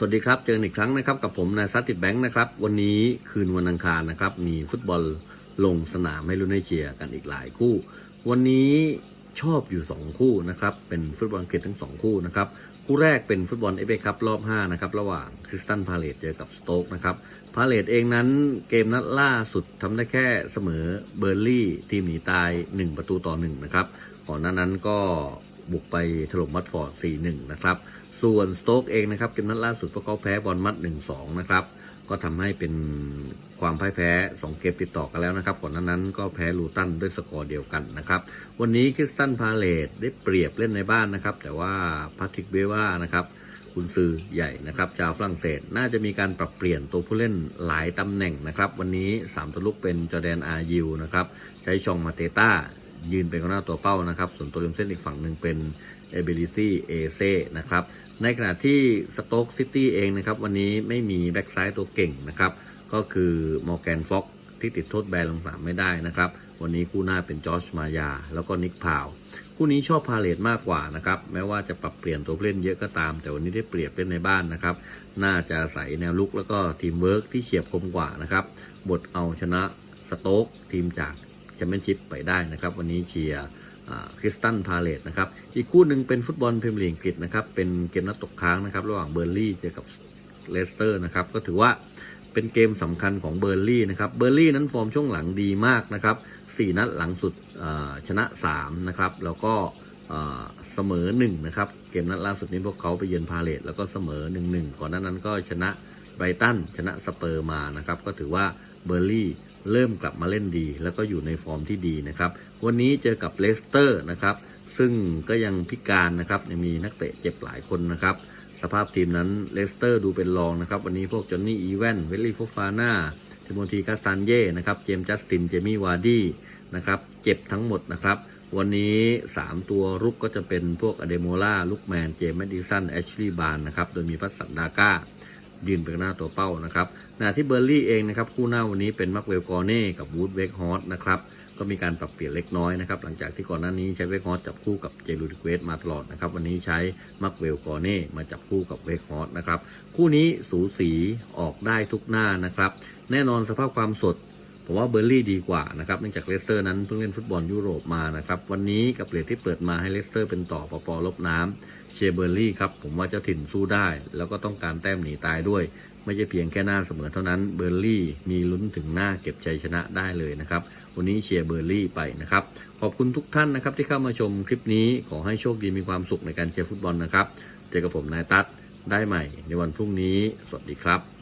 สวัสดีครับ เจอกันอีกครั้งนะครับ กับผมนายซัตติแบงค์นะครับ วันนี้คืนวันอังคารนะครับ มีฟุตบอลลงสนามให้ลุ้นให้เชียร์กันอีกหลายคู่ วันนี้ชอบอยู่ 2 คู่นะครับ เป็นฟุตบอลอังกฤษทั้ง 2 คู่นะครับ คู่แรกเป็นฟุตบอลเอฟเอคัพรอบ 5 นะครับ ระหว่างคริสตันพาเลตเจอกับสโต๊กนะครับ พาเลตเองนั้นเกมนัดล่าสุดทำได้แค่เสมอเบอร์ลี่ทีมหนีตาย 1 ประตูต่อ1นะครับก่อนหน้านั้นก็บุกไปถล่มมัตฟอร์ด4-1 นะครับ ส่วนสโต๊กเองนะครับเกมนัดล่าสุดพวกเขาแพ้บอลมัด 1-2 นะครับ ก็ทำให้เป็นความพ่ายแพ้ 2 เกมติดต่อกันแล้วนะครับ ก่อนหน้านั้นก็แพ้ลูตันด้วยสกอร์เดียวกันนะครับ วันนี้คริสตันพาเลตได้เปรียบเล่นในบ้านนะครับ แต่ว่าพาทริกเบว่านะครับคุณซือใหญ่นะครับชาวฝรั่งเศสน่าจะมีการปรับเปลี่ยนตัวผู้เล่นหลายตำแหน่งนะครับ วันนี้ 3ตัวลุกเป็นจอแดนอายิวนะครับ ใช้ชองมาเตต้า ยืนเป็นกองหน้าตัวเป้านะครับ ส่วนตัวริมเส้นอีกฝั่งหนึ่งเป็นเอเบลิซี่เอเซ่นะครับ ในขณะที่สโต๊กซิตี้เองนะครับ วันนี้ไม่มีแบ็กซ้ายตัวเก่งนะครับ ก็คือมอร์แกนฟ็อกที่ติดโทษแบนลงสนามไม่ได้นะครับ วันนี้คู่หน้าเป็นจอร์จมายา แล้วก็นิกพาว คู่นี้ชอบพาเลตมากกว่านะครับ แม้ว่าจะปรับเปลี่ยนตัวเล่นเยอะก็ตาม แต่วันนี้ได้เปรียบเล่นในบ้านนะครับ น่าจะใส่แนวลุกแล้วก็ทีมเวิร์กที่เฉียบคมกว่านะครับ บทเอาชนะสโต๊กทีมจาก แชมเปี้ยนชิพไปได้นะครับ วันนี้เชียร์คริสตันพาเลตนะครับอีกคู่หนึ่งเป็นฟุตบอลพรีเมียร์ลีกอังกฤษนะครับเป็นเกมนัดตกค้างนะครับระหว่างเบอร์ลี่เจอกับเลสเตอร์นะครับก็ถือว่าเป็นเกมสำคัญของเบอร์ลี่นะครับเบอร์ลี่นั้นฟอร์มช่วงหลังดีมากนะครับ4นัดหลังสุดชนะ3นะครับแล้วก็เสมอ1นะครับเกมนัดล่าสุดนี้พวกเขาไปเยือนพาเลตแล้วก็เสมอ 1-1 ก่อนหน้านั้นก็ชนะ ไบรตันชนะสเปอร์มานะครับ ก็ถือว่าเบอร์ลี่เริ่มกลับมาเล่นดี แล้วก็อยู่ในฟอร์มที่ดีนะครับ วันนี้เจอกับเลสเตอร์นะครับ ซึ่งก็ยังพิการนะครับยังมีนักเตะเจ็บหลายคนนะครับ สภาพทีมนั้นเลสเตอร์ดูเป็นรองนะครับ วันนี้พวกจอห์นนี่อีแวนเวลลี่ฟฟาน่าเทิโมธีคาซันเย่นะครับ เจมส์จัสติน เจมี่วาร์ดี้นะครับเจ็บทั้งหมดนะครับ วันนี้ 3 ตัวรุกก็จะเป็นพวกอเดโมล่าลุกแมน เจมส์แมดดิสันแอชลีย์บานนะครับ โดยมีพัสสักดาก้า ยืนเป็นหน้าตัวเป้านะครับขณะที่เบอร์ลี่เองนะครับคู่หน้าวันนี้เป็นมักเวลกอร์เน่กับวูดเวกฮอสนะครับก็มีการปรับเปลี่ยนเล็กน้อยนะครับหลังจากที่ก่อนหน้านี้ใช้เวกฮอสจับคู่กับเจลูดิเกวสมาตลอดนะครับวันนี้ใช้มักเวลกอร์เน่มาจับคู่กับเวกฮอสนะครับคู่นี้สูสีออกได้ทุกหน้านะครับแน่นอนสภาพความสด ผมว่าเบอร์ลี่ดีกว่านะครับเนื่องจากเลสเตอร์นั้นเพิ่งเล่นฟุตบอลยุโรปมานะครับวันนี้กับเหรียญที่เปิดมาให้เลสเตอร์เป็นต่อปอปอลบน้ำเชียร์เบอร์ลี่ครับผมว่าเจ้าถิ่นสู้ได้ แล้วก็ต้องการแต้มหนีตายด้วย ไม่ใช่เพียงแค่หน้าเสมอเท่านั้นเบอร์ลี่มีลุ้นถึงหน้าเก็บชัยชนะได้เลยนะครับวันนี้เชียร์เบอร์ลี่ไปนะครับขอบคุณทุกท่านนะครับที่เข้ามาชมคลิปนี้ขอให้โชคดีมีความสุขในการเชียร์ฟุตบอลนะครับเจอกับผมนายตั๊ดได้ใหม่ในวันพรุ่งนี้ สวัสดีครับ